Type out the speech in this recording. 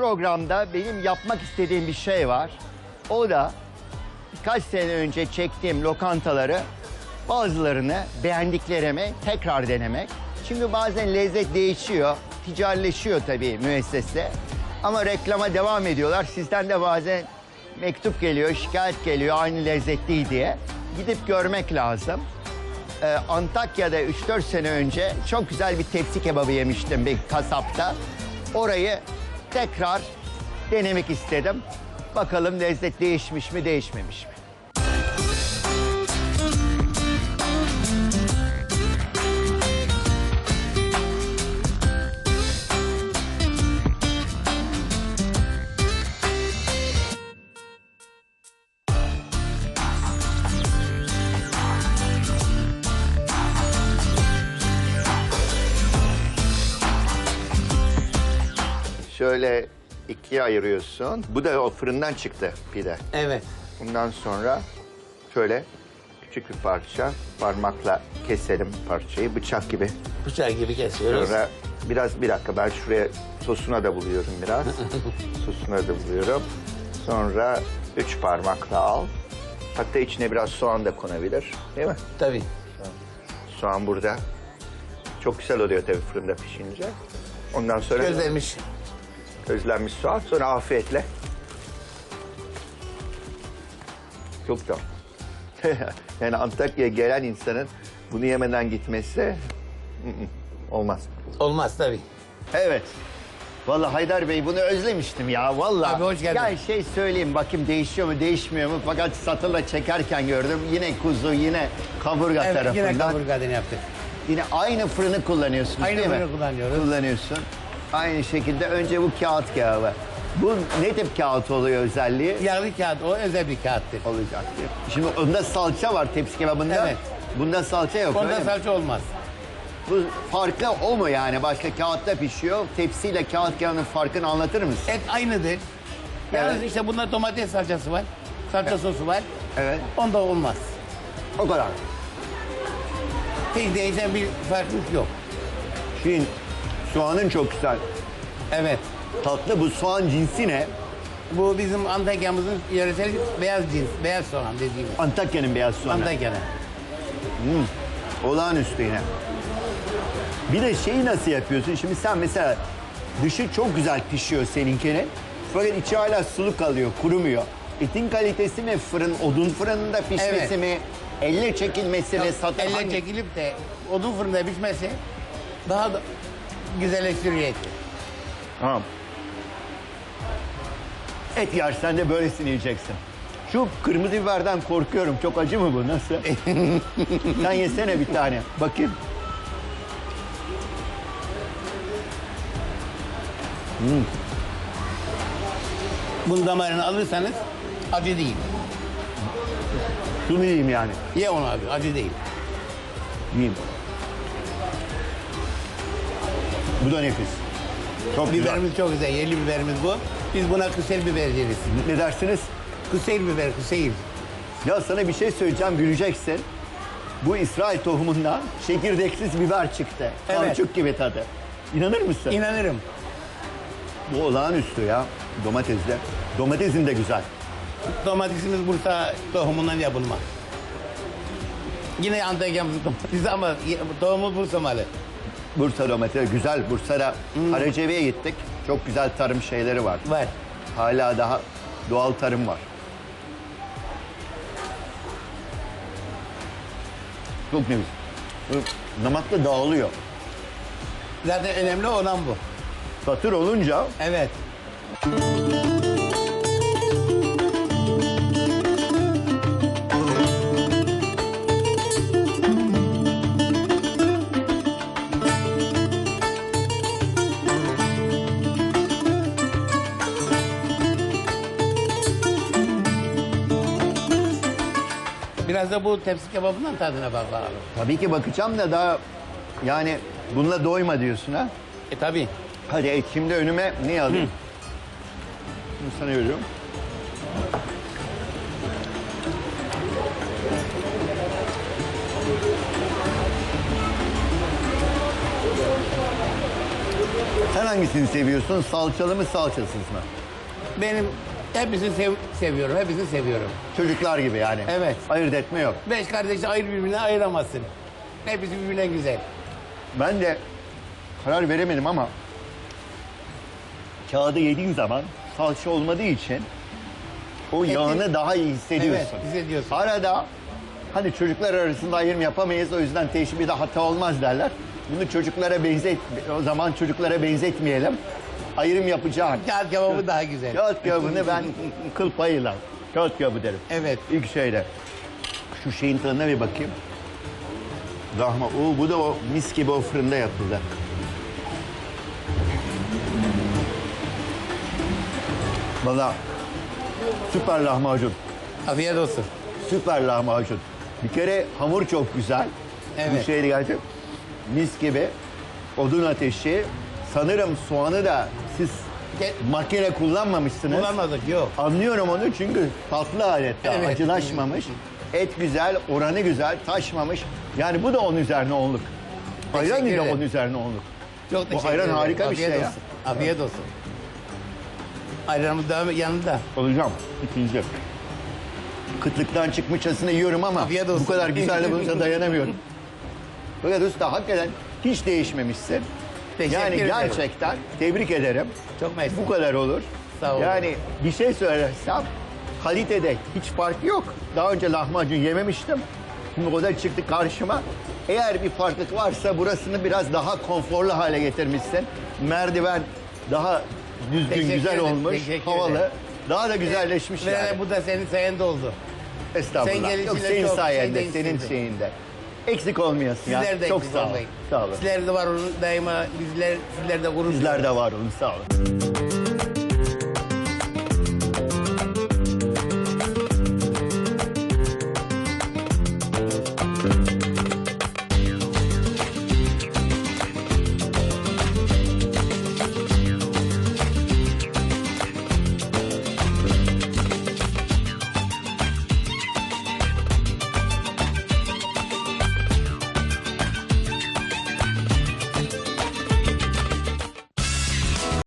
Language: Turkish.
programda benim yapmak istediğim bir şey var. O da birkaç sene önce çektiğim lokantaları bazılarını beğendiklerimi tekrar denemek. Çünkü bazen lezzet değişiyor, ticarileşiyor tabii müessese. Ama reklama devam ediyorlar. Sizden de bazen mektup geliyor, şikayet geliyor aynı lezzet değil diye. Gidip görmek lazım. Ee, Antakya'da 3-4 sene önce çok güzel bir tepsi kebabı yemiştim bir kasapta. Orayı tekrar denemek istedim. Bakalım lezzet değişmiş mi değişmemiş mi? Şöyle ikiye ayırıyorsun. Bu da o fırından çıktı pide. Evet. Bundan sonra şöyle küçük bir parça parmakla keselim parçayı bıçak gibi. Bıçak gibi kesiyoruz. Sonra biraz bir dakika ben şuraya sosuna da buluyorum biraz. sosuna da buluyorum. Sonra üç parmakla al. Hatta içine biraz soğan da konabilir. Değil mi? Tabii. Soğan burada. Çok güzel oluyor tabii fırında pişince. Ondan sonra Közlemiş. Közlenmiş soğan. Sonra afiyetle. Çok da. yani Antakya'ya gelen insanın bunu yemeden gitmesi olmaz. Olmaz tabii. Evet. Vallahi Haydar Bey bunu özlemiştim ya vallahi. Abi hoş geldin. Ya şey söyleyeyim bakayım değişiyor mu değişmiyor mu fakat satırla çekerken gördüm. Yine kuzu yine kaburga Evet tarafından. yine kaburgadan yaptık. Yine aynı fırını kullanıyorsunuz Aynı değil mi? fırını kullanıyoruz. Kullanıyorsun. Aynı şekilde önce bu kağıt kağıdı. Bu ne tip kağıt oluyor özelliği? Yağlı kağıt o özel bir kağıttır. Olacak diye. Şimdi onda salça var tepsi kebabında. Evet. Bunda salça yok öyle Onda mi? salça olmaz. Bu farklı o mu yani? Başka kağıtta pişiyor. Tepsiyle kağıt kağıdının farkını anlatır mısın? Et aynıdır. Yalnız Evet. işte bunda domates salçası var. Salça sosu var. Evet. Onda olmaz. O kadar. Hiç değişen bir farklılık yok. Şimdi soğanın çok güzel. Evet. Tatlı bu soğan cinsi ne? Bu bizim Antakya'mızın yöresel beyaz cins, beyaz soğan dediğimiz. Antakya'nın beyaz soğanı. Antakya'da. Olağanüstü yine. Bir de şeyi nasıl yapıyorsun? Şimdi sen mesela dışı çok güzel pişiyor seninkinin. Fakat içi hala sulu kalıyor, kurumuyor. Etin kalitesi mi fırın, odun fırınında pişmesi Evet. mi? Elle çekilmesi satın Elle hangi- çekilip de odun fırında pişmesi daha da güzelleştiriyor eti. Tamam. Et yersen de böylesini yiyeceksin. Şu kırmızı biberden korkuyorum. Çok acı mı bu? Nasıl? Sen yesene bir tane. Bakayım. Bunun damarını alırsanız acı değil. Şunu yiyeyim yani. Ye onu abi acı değil. Yiyeyim. Bu da nefis. Çok güzel. Biberimiz çok güzel. Yerli biberimiz bu. Biz buna kısel biber deriz. Ne dersiniz? Kısel biber, kısel. Ya sana bir şey söyleyeceğim güleceksin. Bu İsrail tohumundan çekirdeksiz biber çıktı. Evet. Kauçuk gibi tadı. İnanır mısın? İnanırım. Bu olağanüstü ya. Domatesle. Domatesin de güzel. Domatesimiz Bursa tohumundan yapılma. Yine Antakya'mızın domatesi ama tohumu Bursa malı. Bursa domatesi güzel. Bursa'da Karacevi'ye gittik. Çok güzel tarım şeyleri var. Var. Hala daha doğal tarım var. Çok nefis. Bu Namakta dağılıyor. Zaten önemli olan bu. Satır olunca Evet. Biraz da bu tepsi kebabından tadına bak bakalım. tabii ki bakacağım da daha yani bununla doyma diyorsun ha. E tabii. Hadi et şimdi önüme ne alayım? Bunu sana veriyorum. Sana hangisini seviyorsun? Salçalı mı salçasız mı? Benim hepsini sev- seviyorum. Hepsini seviyorum. Çocuklar gibi yani. Evet. Ayırt etme yok. Beş kardeşi ayır birbirine ayıramazsın. Hepsi birbirine güzel. Ben de karar veremedim ama kağıdı yediğin zaman salça olmadığı için o Eti- yağını daha iyi hissediyorsun. Evet, hissediyorsun. Arada hani çocuklar arasında ayrım yapamayız o yüzden teşbihde hata olmaz derler. Bunu çocuklara benzet o zaman çocuklara benzetmeyelim. Ayrım yapacağım. Kağıt kebabı daha güzel. Kağıt kebabını ben kıl payıyla kağıt kebabı derim. Evet. İlk şeyle. Şu şeyin tadına bir bakayım. Rahma. Oo, bu da o mis gibi o fırında yapıldı. Valla süper lahmacun. Afiyet olsun. Süper lahmacun. Bir kere hamur çok güzel. Bu Evet. şeydi gerçekten mis gibi. Odun ateşi. Sanırım soğanı da siz makine kullanmamışsınız. Kullanmadık yok. Anlıyorum onu çünkü tatlı adeta Evet. acılaşmamış. Et güzel, oranı güzel, taşmamış. Yani bu da onun üzerine onluk. Ayran ile onun üzerine onluk. Çok Bu ayran ederim. harika bir Afiyet şey ya. olsun. Afiyet olsun. Ayranımız da yanında. Olacağım ikinci. Kıtlıktan çıkmışçasına yiyorum ama bu kadar güzel de bulunca dayanamıyorum. Fakat usta hakikaten hiç değişmemişsin. Teşekkür yani ederim. gerçekten tebrik ederim. Çok mersi. Bu kadar olur. Sağ olun. Yani bir şey söylersem kalitede hiç fark yok. Daha önce lahmacun yememiştim. Şimdi o da çıktı karşıma. Eğer bir farklılık varsa burasını biraz daha konforlu hale getirmişsin. Merdiven daha düzgün, Teşekkür güzel ederim, olmuş, teşekkür havalı. ederim. Daha da güzelleşmiş Ve yani. bu da senin sayende oldu. Estağfurullah. sen Yok senin sayende, senin şeyinde. Eksik olmayasın ya. Sizler de Çok eksik sağ ol. olmayın. Sağ olun. Sizler de var olun daima. Bizler, sizler de gurur Bizler de var olun. Sağ olun.